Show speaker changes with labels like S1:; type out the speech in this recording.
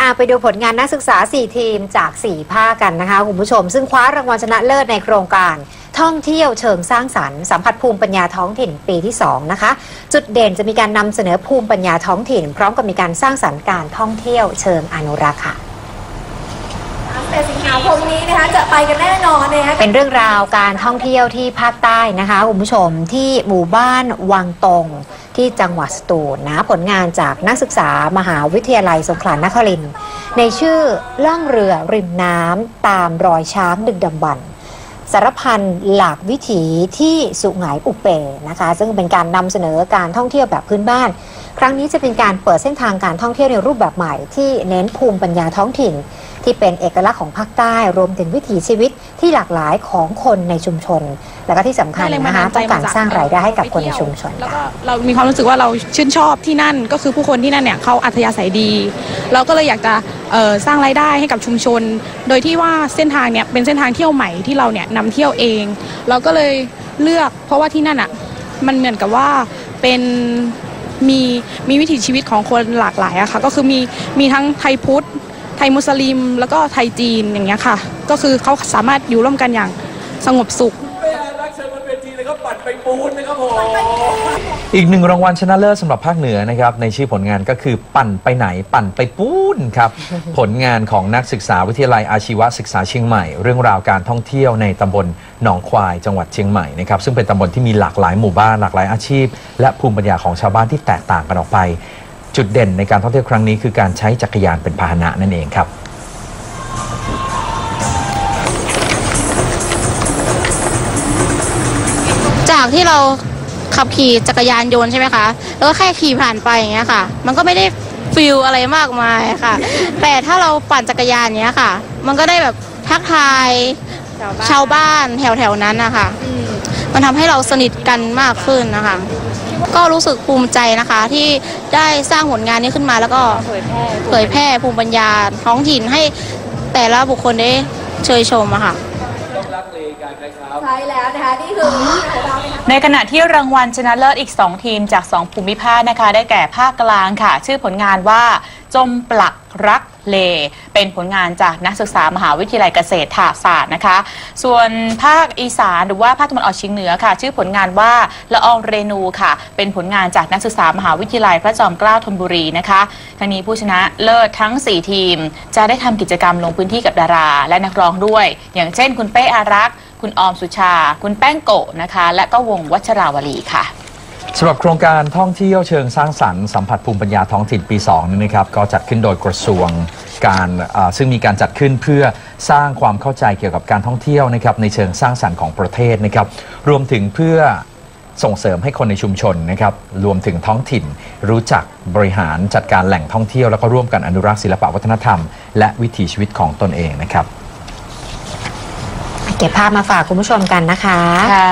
S1: อะไปดูผลงานนักศึกษา 4 ทีมจาก 4 ภาคกันนะคะ คุณผู้ชม ซึ่งคว้ารางวัลชนะเลิศในโครงการ ท่องเที่ยวเชิงสร้างสรรค์สัมผัสภูมิปัญญาท้องถิ่นปีที่ 2 นะคะ จุดเด่นจะมีการนำเสนอภูมิปัญญาท้องถิ่น พร้อมกับมีการสร้างสรรค์การท่องเที่ยวเชิงอนุรักษ์ค่ะ
S2: แต่สิงหาคมนี้นะคะ จะไปกันแน่นอนนะคะ
S1: เป็นเรื่องราวการท่องเที่ยวที่ภาคใต้นะคะคุณผู้ชมที่หมู่บ้านวังตงที่จังหวัดสตูลนะผลงานจากนักศึกษามหาวิทยาลัยสงขลานครินทร์ในชื่อล่องเรือริมน้ำตามรอยช้างดึกดำบรรพ์สารพันหลากวิถีที่สุไหงอุเปนะคะ ซึ่งเป็นการนำเสนอการท่องเที่ยวแบบพื้นบ้าน ครั้งนี้จะเป็นการเปิดเส้นทางการท่องเที่ยวในรูปแบบใหม่ที่เน้นภูมิปัญญาท้องถิ่น ที่เป็นเอกลักษณ์ของภาคใต้ รวมถึงวิถีชีวิตที่หลากหลายของคนในชุมชน และก็ที่สำคัญนะคะต้องการสร้างรายได้ให้กับคนในชุมชน
S3: แล้ว
S1: ค่ะ
S3: ก็เรามีความรู้สึกว่าเราชื่นชอบที่นั่นก็คือผู้คนที่นั่นเนี่ยเขาอัธยาศัยดี เราก็เลยอยากจะเอ่อสร้างรายได้ให้กับชุมชน โดยที่ว่าเส้นทางเนี่ยเป็นเส้นทางเที่ยวใหม่ที่เราเนี่ยนำเที่ยวเอง เราก็เลยเลือก เพราะว่าที่นั่นอะมันเหมือนกับว่าเป็นมีมีวิถีชีวิตของคนหลากหลายอะค่ะก็คือมีมีทั้งไทยพุทธไท ยมุสลิม แล้วก็ไทยจีนอย่างเงี้ยค่ะ ก็คือเขาสามารถอยู่ร่วมกันอย่างสงบสุข
S4: อีกหนึ่งรางวัลชนะเลิศสำหรับภาคเหนือนะครับในชื่อผลงานก็คือปั่นไปไหนปั่นไปปูนครับ ผลงานของนักศึกษาวิทยาลัยอาชีวศึกษาเชียงใหม่ เรื่องราวการท่องเที่ยวในตำบลหนองควายจังหวัดเชียงใหม่นะครับซึ่งเป็นตำบลที่มีหลากหลายหมู่บ้านหลากหลายอาชีพ และภูมิปัญญาของชาวบ้านที่แตกต่างกันออกไป จุดเด่นในการท่องเที่ยวครั้งนี้คือการใช้จักรยานเป็นพาหนะนั่นเองครับ
S5: จากที่เราขับขี่จักรยานยนต์ใช่ไหมคะ แล้วก็แค่ขี่ผ่านไปอย่างเงี้ยค่ะ มันก็ไม่ได้ฟิลอะไรมากมายค่ะ แต่ถ้าเราปั่นจักรยานเนี้ยค่ะ มันก็ได้แบบทักทายชาวบ้านแถวๆนั้นนะคะ มันทำให้เราสนิทกันมากขึ้นนะคะ ก็รู้สึกภูมิใจนะคะที่ได้สร้างผลงานนี้ขึ้นมาแล้วก็เผยแพร่เผยแพร่ภูมิปัญญาท้องถิ่นให้แต่ละบุคคลได้เชยชมอะค่ะ
S6: ต้องรักเลกันนะครับ
S2: ใช่แล้วนะคะนี่คือของเรานะคะ
S7: ในขณะที่รางวัลชนะเลิศอีก 2 ทีมจาก 2 ภูมิภาคนะคะ ได้แก่ภาคกลางค่ะ ชื่อผลงานว่า จมปลักรักเล เป็นผลงานจากนักศึกษามหาวิทยาลัยเกษตรศาสตร์นะคะ ส่วนภาคอีสานหรือว่าภาคตะวันออกเฉียงเหนือค่ะ ชื่อผลงานว่าละอองเรนูค่ะ เป็นผลงานจากนักศึกษามหาวิทยาลัยพระจอมเกล้าธนบุรีนะคะทั้งนี้ผู้ชนะเลิศทั้ง 4 ทีม จะได้ทำกิจกรรมลงพื้นที่กับดารา และนักร้องด้วย อย่างเช่น คุณเป้อารักษ์คุณออมสุชา คุณแป้งโกะนะคะ และก็วงวัชราวลีค่ะ
S4: สำหรับโครงการท่องเที่ยวเชิงสร้างสรรค์สัมผัสภูมิปัญญาท้องถิ่นปี2นี้นะครับก็จัดขึ้นโดยกระทรวงการอ่าซึ่งมีการจัดขึ้นเพื่อสร้างความเข้าใจเกี่ยวกับการท่องเที่ยวนะครับในเชิงสร้างสรรค์ของประเทศนะครับรวมถึงเพื่อส่งเสริมให้คนในชุมชนนะครับรวมถึงท้องถิ่น รู้จักบริหารจัดการแหล่งท่องเที่ยวแล้วก็ร่วมกันอนุรักษ์ศิลปวัฒนธรรม และวิถีชีวิตของตนเองนะครับ
S1: เก็บภาพมาฝากคุณผู้ชมกันนะคะ
S7: ค่ะ